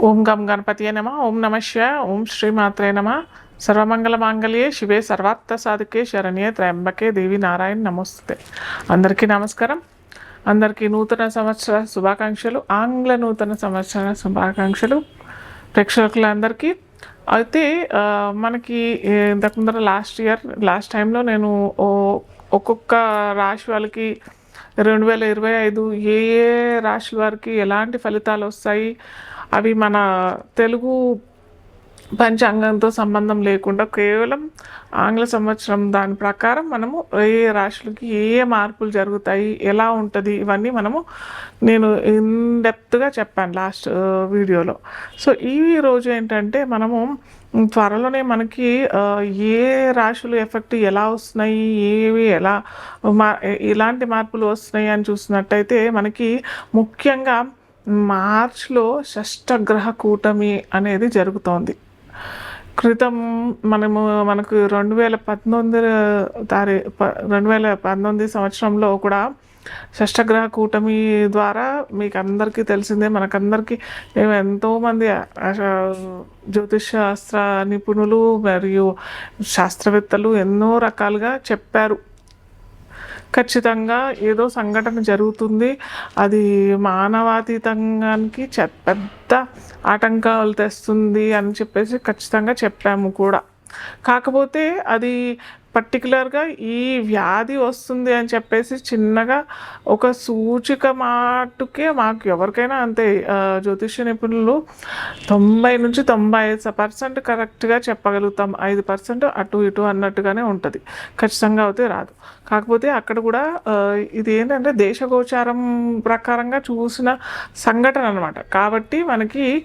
ఓం గం గణపతియే నమ ఓం నమశ ఓం శ్రీమాత్రే నమ. సర్వమంగళ మాంగళ్యే శివే సర్వార్థ సాధుకే శరణ్యే త్రయంబకే దేవి నారాయణ నమస్తే. అందరికీ నమస్కారం. అందరికీ నూతన సంవత్సర శుభాకాంక్షలు ఆంగ్ల నూతన సంవత్సర శుభాకాంక్షలు. ప్రేక్షకులందరికీ అయితే మనకి ఏ, లాస్ట్ ఇయర్ లాస్ట్ టైంలో నేను ఓ- ఒక్కొక్క రాశి వాళ్ళకి రెండు వేల ఇరవై ఐదు ఏ ఏ రాశుల వారికి ఎలాంటి ఫలితాలు వస్తాయి అవి మన తెలుగు పంచాంగంతో సంబంధం లేకుండా కేవలం ఆంగ్ల సంవత్సరం దాని ప్రకారం మనము ఏ రాశులకి ఏ ఏ మార్పులు జరుగుతాయి ఎలా ఉంటుంది ఇవన్నీ మనము నేను ఇన్ డెప్త్గా చెప్పాను లాస్ట్ వీడియోలో. సో ఈ రోజు ఏంటంటే మనము త్వరలోనే మనకి ఏ రాశులు ఎఫెక్ట్ ఎలా వస్తున్నాయి ఏవి ఎలా మా ఇలాంటి మార్పులు వస్తున్నాయి అని చూసినట్టయితే మనకి ముఖ్యంగా మార్చ్లో షష్టగ్రహ కూటమి అనేది జరుగుతోంది. క్రితం మనము మనకు రెండు వేల పంతొమ్మిది తారీ ప- రెండు వేల పంతొమ్మిది సంవత్సరంలో కూడా షష్టగ్రహ కూటమి ద్వారా మీకు అందరికీ తెలిసిందే మనకందరికీ మేము ఎంతోమంది జ్యోతిష్ శాస్త్ర నిపుణులు మరియు శాస్త్రవేత్తలు ఎన్నో రకాలుగా చెప్పారు. ఖచ్చితంగా ఏదో సంఘటన జరుగుతుంది. అది మానవాతీతంగానికి పెద్ద ఆటంకాలు తెస్తుంది అని చెప్పేసి ఖచ్చితంగా చెప్పాము కూడా. కాకపోతే అది పర్టికులర్గా ఈ వ్యాధి వస్తుంది అని చెప్పేసి చిన్నగా ఒక సూచిక మాటుకే మాకు ఎవరికైనా అంతే జ్యోతిష్య నిపుణులు తొంభై నుంచి తొంభై ఐదు పర్సెంట్ కరెక్ట్గా చెప్పగలుగుతాం. ఐదు పర్సెంట్ అటు ఇటు అన్నట్టుగానే ఉంటుంది. ఖచ్చితంగా అయితే రాదు. కాకపోతే అక్కడ కూడా ఇది ఏంటంటే దేశగోచారం ప్రకారంగా చూసిన సంఘటన అనమాట కాబట్టి మనకి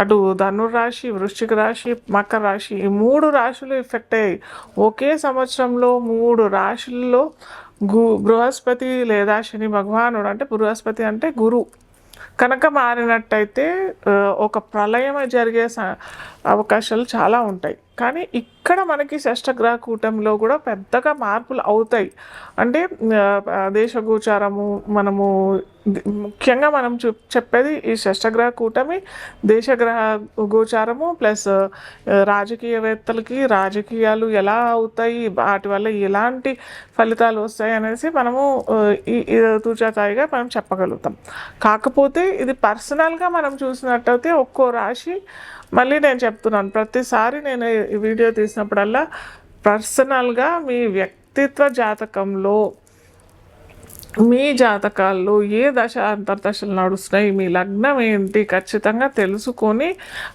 అటు ధనుర్రాశి వృశ్చిక రాశి మకర రాశి ఈ మూడు రాశులు ఎఫెక్ట్ అయ్యాయి. ఒకే సంవత్సరంలో మూడు రాశుల్లో గు బృహస్పతి లేదా శని భగవానుడు అంటే బృహస్పతి అంటే గురు. కనుక మారినట్టయితే ఒక ప్రళయం జరిగే అవకాశాలు చాలా ఉంటాయి. కానీ ఇక్కడ మనకి షష్టగ్రహ కూటమిలో కూడా పెద్దగా మార్పులు అవుతాయి. అంటే దేశగోచారము మనము ముఖ్యంగా మనం చూ చెప్పేది ఈ షష్టగ్రహ కూటమి దేశగ్రహ గోచారము ప్లస్ రాజకీయవేత్తలకి రాజకీయాలు ఎలా అవుతాయి వాటి వల్ల ఎలాంటి ఫలితాలు వస్తాయి అనేసి మనము ఈ తూచాతాయిగా మనం చెప్పగలుగుతాం. కాకపోతే ఇది పర్సనల్గా మనం చూసినట్టయితే ఒక్కో రాశి మళ్ళీ నేను చెప్తున్నాను ప్రతిసారి నేను ఈ వీడియో తీసినప్పుడల్లా పర్సనల్గా మీ వ్యక్తిత్వ జాతకంలో మీ జాతకాల్లో ఏ దశ అంతర్దశలు నడుస్తున్నాయి మీ లగ్నం ఏంటి ఖచ్చితంగా తెలుసుకొని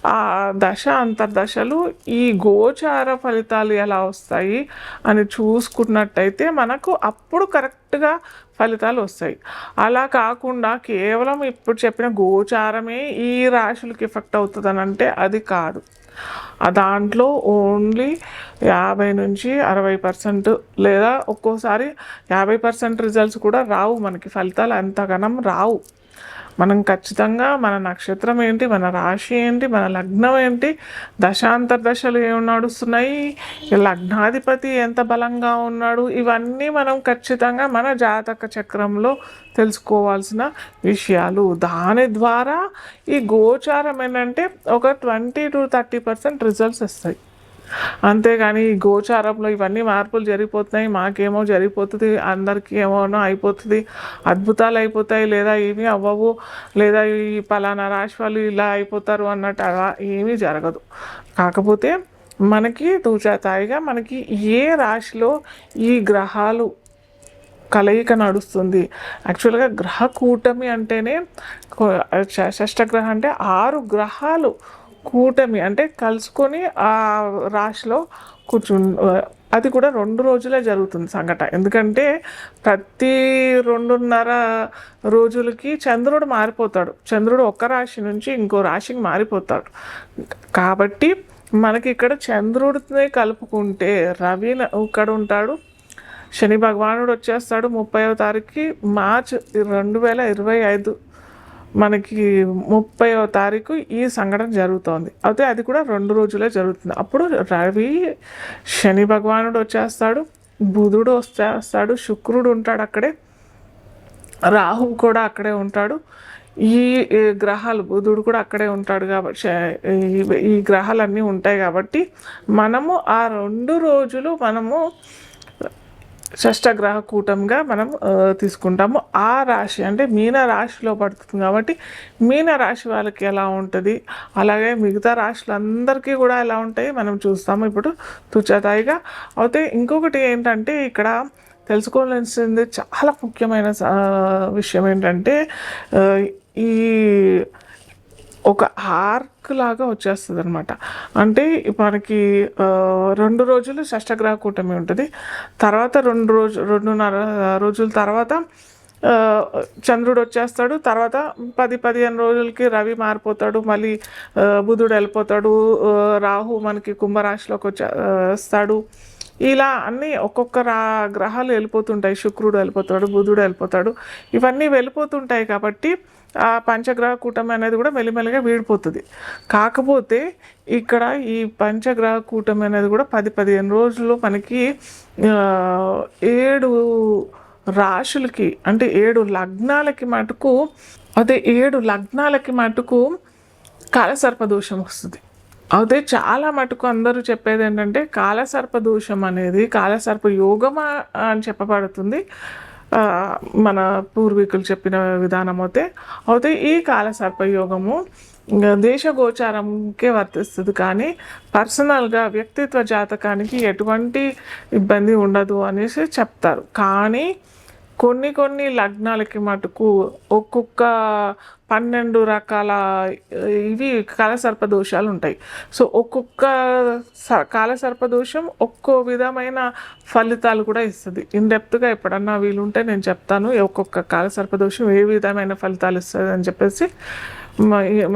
ఆ దశ అంతర్దశలు ఈ గోచార ఫలితాలు ఎలా వస్తాయి అని చూసుకున్నట్టయితే మనకు అప్పుడు కరెక్ట్గా ఫలితాలు వస్తాయి. అలా కాకుండా కేవలం ఇప్పుడు చెప్పిన గోచారమే ఈ రాశులకు ఎఫెక్ట్ అవుతుందని అంటే అది కాదు. దాంట్లో ఓన్లీ యాభై నుంచి అరవై పర్సెంట్ లేదా ఒక్కోసారి యాభై పర్సెంట్ రిజల్ట్స్ కూడా రావు మనకి. ఫలితాలు అంతగనం రావు. మనం ఖచ్చితంగా మన నక్షత్రం ఏంటి మన రాశి ఏంటి మన లగ్నం ఏంటి దశాంతర దశలు ఏమి నడుస్తున్నాయి లగ్నాధిపతి ఎంత బలంగా ఉన్నాడు ఇవన్నీ మనం ఖచ్చితంగా మన జాతక చక్రంలో తెలుసుకోవాల్సిన విషయాలు. దాని ద్వారా ఈ గోచారం ఏంటంటే ఒక twenty to thirty percent results వస్తాయి. అంతేగాని ఈ గోచారంలో ఇవన్నీ మార్పులు జరిగిపోతున్నాయి మాకేమో జరిగిపోతుంది అందరికీ ఏమోనో అయిపోతుంది అద్భుతాలు అయిపోతాయి లేదా ఏమీ అవ్వవు లేదా ఈ పలానా రాశి వాళ్ళు ఇలా అయిపోతారు అన్నట్టు అలా ఏమీ జరగదు. కాకపోతే మనకి తూచాతాయిగా మనకి ఏ రాశిలో ఈ గ్రహాలు కలయిక నడుస్తుంది? యాక్చువల్గా గ్రహ కూటమి అంటేనే కొ- ష- అంటే ఆరు గ్రహాలు కూటమి అంటే కలుసుకొని ఆ రాశిలో కూర్చు అది కూడా రెండు రోజులే జరుగుతుంది సంఘటన ఎందుకంటే ప్రతి రెండున్నర రోజులకి చంద్రుడు మారిపోతాడు. చంద్రుడు ఒక్క రాశి నుంచి ఇంకో రాశికి మారిపోతాడు. కాబట్టి మనకి ఇక్కడ చంద్రుడిని కలుపుకుంటే రవి ఇక్కడ ఉంటాడు శని భగవానుడు వచ్చేస్తాడు ముప్పైవ తారీఖుకి మార్చ్ రెండు వేల ఇరవై ఐదు. మనకి ముప్పైవ తారీఖు ఈ సంఘటన జరుగుతోంది. అయితే అది కూడా రెండు రోజులే జరుగుతుంది. అప్పుడు రవి శని భగవానుడు వచ్చేస్తాడు బుధుడు వచ్చేస్తాడు శుక్రుడు ఉంటాడు అక్కడే రాహు కూడా అక్కడే ఉంటాడు. ఈ గ్రహాలు బుధుడు కూడా అక్కడే ఉంటాడు కాబట్టి ఈ గ్రహాలన్నీ ఉంటాయి కాబట్టి మనము ఆ రెండు రోజులు మనము షష్టగ్రహ కూటంగా మనం తీసుకుంటాము. ఆ రాశి అంటే మీన రాశిలో పడుతుంది కాబట్టి మీన రాశి వాళ్ళకి ఎలా ఉంటుంది? అలాగే మిగతా రాశులందరికీ కూడా ఎలా ఉంటాయి? మనం చూస్తాము ఇప్పుడు తుచతాయిగా అయితే ఇంకొకటి ఏంటంటే ఇక్కడ తెలుసుకోవాల్సింది చాలా ముఖ్యమైన విషయం ఏంటంటే ఈ ఒక ఆర్క్ లాగా వచ్చేస్తుంది అనమాట అంటే మనకి రెండు రోజులు షష్టగ్రహ కూటమి ఉంటుంది. తర్వాత రెండు రోజు రెండున్నర రోజుల తర్వాత చంద్రుడు వచ్చేస్తాడు. తర్వాత పది పదిహేను రోజులకి రవి మారిపోతాడు. మళ్ళీ బుధుడు వెళ్ళిపోతాడు. రాహు మనకి కుంభరాశిలోకి వచ్చే వస్తాడు. ఇలా అన్నీ ఒక్కొక్క రా గ్రహాలు వెళ్ళిపోతుంటాయి. శుక్రుడు వెళ్ళిపోతాడు బుధుడు వెళ్ళిపోతాడు. ఇవన్నీ వెళ్ళిపోతుంటాయి కాబట్టి ఆ పంచగ్రహ కూటమి అనేది కూడా మెల్లిమెల్లిగా వీడిపోతుంది. కాకపోతే ఇక్కడ ఈ పంచగ్రహ కూటమి అనేది కూడా పది పదిహేను రోజుల్లో మనకి ఏడు రాశులకి అంటే ఏడు లగ్నాలకి మటుకు అదే ఏడు లగ్నాలకి మటుకు కాలసర్ప దోషం వస్తుంది. అదే చాలా మటుకు అందరూ చెప్పేది ఏంటంటే కాలసర్ప దోషం అనేది కాలసర్ప యోగమా అని చెప్పబడుతుంది. మన పూర్వీకులు చెప్పిన విధానం అయితే అయితే ఈ కాల సర్పయోగము దేశ గోచారంకే వర్తిస్తుంది. కానీ పర్సనల్గా వ్యక్తిత్వ జాతకానికి ఎటువంటి ఇబ్బంది ఉండదు అనేసి చెప్తారు. కానీ కొన్ని కొన్ని లగ్నాలకి మటుకు ఒక్కొక్క పన్నెండు రకాల ఇవి కాలసర్ప దోషాలు ఉంటాయి సో ఒక్కొక్క స కాలసర్ప దోషం ఒక్కో విధమైన ఫలితాలు కూడా ఇస్తుంది. ఇన్డెప్త్గా ఎప్పుడన్నా వీలుంటే నేను చెప్తాను ఒక్కొక్క కాలసర్ప దోషం ఏ విధమైన ఫలితాలు ఇస్తుంది అని చెప్పేసి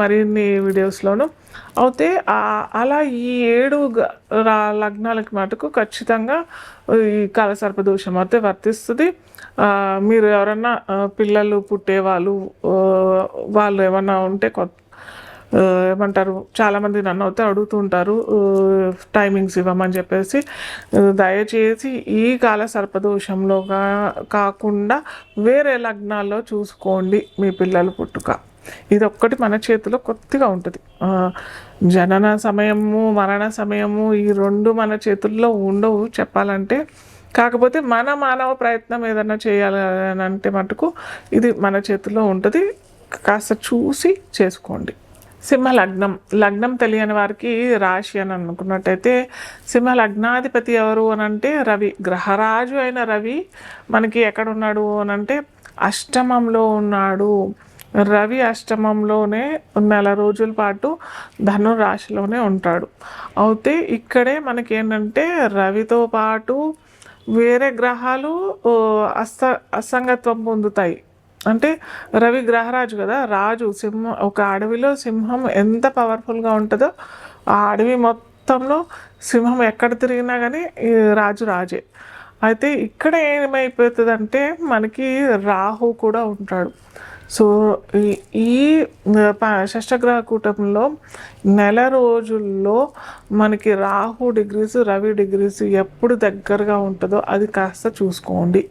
మరిన్ని వీడియోస్లోను. అయితే అలా ఈ ఏడు లగ్నాలకి మటుకు ఖచ్చితంగా ఈ కాలసర్ప దోషం అయితే వర్తిస్తుంది. మీరు ఎవరన్నా పిల్లలు పుట్టేవాళ్ళు వాళ్ళు ఏమన్నా ఉంటే కొత్త ఏమంటారు చాలామంది నన్ను అయితే అడుగుతుంటారు టైమింగ్స్ ఇవ్వమని చెప్పేసి. దయచేసి ఈ కాల సర్పదోషంలో కాకుండా వేరే లగ్నాల్లో చూసుకోండి మీ పిల్లలు పుట్టుక. ఇది ఒక్కటి మన చేతిలో కొద్దిగా ఉంటుంది. జనన సమయము మరణ సమయము ఈ రెండు మన చేతుల్లో ఉండవు చెప్పాలంటే. కాకపోతే మన మానవ ప్రయత్నం ఏదైనా చేయాలి అని అంటే మటుకు ఇది మన చేతిలో ఉంటుంది. కాస్త చూసి చేసుకోండి. సింహ లగ్నం లగ్నం తెలియని వారికి రాశి అని అనుకున్నట్టయితే సింహ లగ్నాధిపతి ఎవరు అని అంటే రవి గ్రహరాజు అయిన రవి మనకి ఎక్కడున్నాడు అని అంటే అష్టమంలో ఉన్నాడు. రవి అష్టమంలోనే నెల రోజుల పాటు ధను రాశిలోనే ఉంటాడు. అయితే ఇక్కడే మనకి ఏంటంటే రవితో పాటు వేరే గ్రహాలు అస్త అసంగత్వం పొందుతాయి. అంటే రవి గ్రహరాజు కదా రాజు సింహం ఒక అడవిలో సింహం ఎంత పవర్ఫుల్గా ఉంటుందో ఆ అడవి మొత్తంలో సింహం ఎక్కడ తిరిగినా కానీ రాజు రాజే. అయితే ఇక్కడ ఏమైపోతుందంటే మనకి రాహు కూడా ఉంటాడు. సో ఈ- ఈ ప- షష్టగ్రహ కూటంలో నెల రోజుల్లో మనకి రాహు డిగ్రీస్ రవి డిగ్రీస్ ఎప్పుడు దగ్గరగా ఉంటుందో అది కాస్త చూసుకోండి.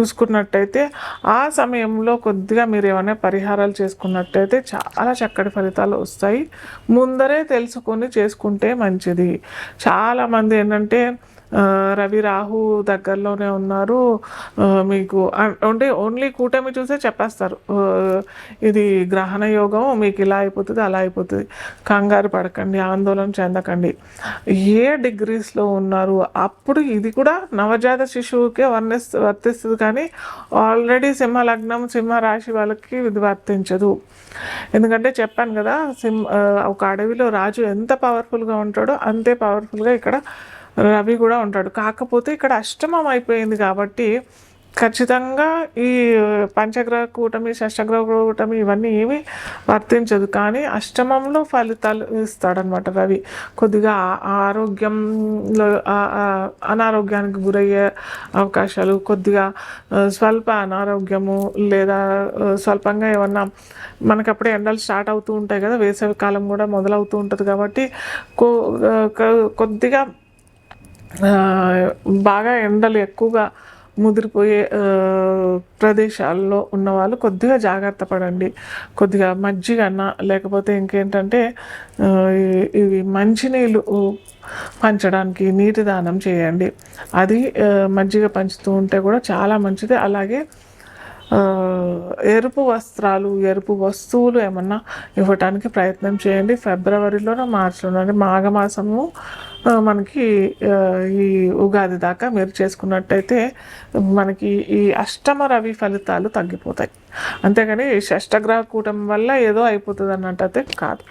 చూసుకున్నట్టయితే ఆ సమయంలో కొద్దిగా మీరు ఏమైనా పరిహారాలు చేసుకున్నట్టయితే చాలా చక్కటి ఫలితాలు వస్తాయి. ముందరే తెలుసుకొని చేసుకుంటే మంచిది. చాలామంది ఏంటంటే రవి రాహు దగ్గరలోనే ఉన్నారు. మీకు అంటే ఓన్లీ కూటమి చూసే చెప్పేస్తారు. ఇది గ్రహణ యోగం మీకు ఇలా అయిపోతుంది అలా అయిపోతుంది. కంగారు పడకండి ఆందోళన చెందకండి. ఏ డిగ్రీస్లో ఉన్నారు? అప్పుడు ఇది కూడా నవజాత శిశువుకే వర్ణిస్ వర్తిస్తుంది కానీ ఆల్రెడీ సింహ లగ్నం సింహ రాశి వాళ్ళకి ఇది వర్తించదు. ఎందుకంటే చెప్పాను కదా సింహ ఒక అడవిలో రాజు ఎంత పవర్ఫుల్గా ఉంటాడో అంతే పవర్ఫుల్గా ఇక్కడ రవి కూడా ఉంటాడు. కాకపోతే ఇక్కడ అష్టమం అయిపోయింది కాబట్టి ఖచ్చితంగా ఈ పంచగ్రహ కూటమి షష్టగ్రహ కూటమి ఇవన్నీ ఏమీ వర్తించదు. కానీ అష్టమంలో ఫలితాలు ఇస్తాడనమాట రవి. కొద్దిగా ఆరోగ్యంలో అనారోగ్యానికి గురయ్యే అవకాశాలు కొద్దిగా స్వల్ప అనారోగ్యము లేదా స్వల్పంగా ఏమన్నా మనకి అప్పుడే ఎండలు స్టార్ట్ అవుతూ ఉంటాయి కదా వేసవి కాలం కూడా మొదలవుతూ ఉంటుంది కాబట్టి కో కొద్దిగా బాగా ఎండలు ఎక్కువగా ముదిరిపోయే ప్రదేశాల్లో ఉన్నవాళ్ళు కొద్దిగా జాగ్రత్త పడండి. కొద్దిగా మజ్జిగన్న లేకపోతే ఇంకేంటంటే ఇవి మంచినీళ్ళు పంచడానికి నీటి దానం చేయండి. అది మజ్జిగ పంచుతూ ఉంటే కూడా చాలా మంచిది. అలాగే ఎరుపు వస్త్రాలు ఎరుపు వస్తువులు ఏమన్నా ఇవ్వటానికి ప్రయత్నం చేయండి. ఫిబ్రవరిలోనో మార్చిలోనో అంటే మాఘమాసము మనకి ఈ ఉగాది దాకా మీరు చేసుకున్నట్టయితే మనకి ఈ అష్టమ రవి ఫలితాలు తగ్గిపోతాయి. అంతేగాని షష్టగ్రహ కూటమి వల్ల ఏదో అయిపోతుంది అన్నట్టయితే కాదు.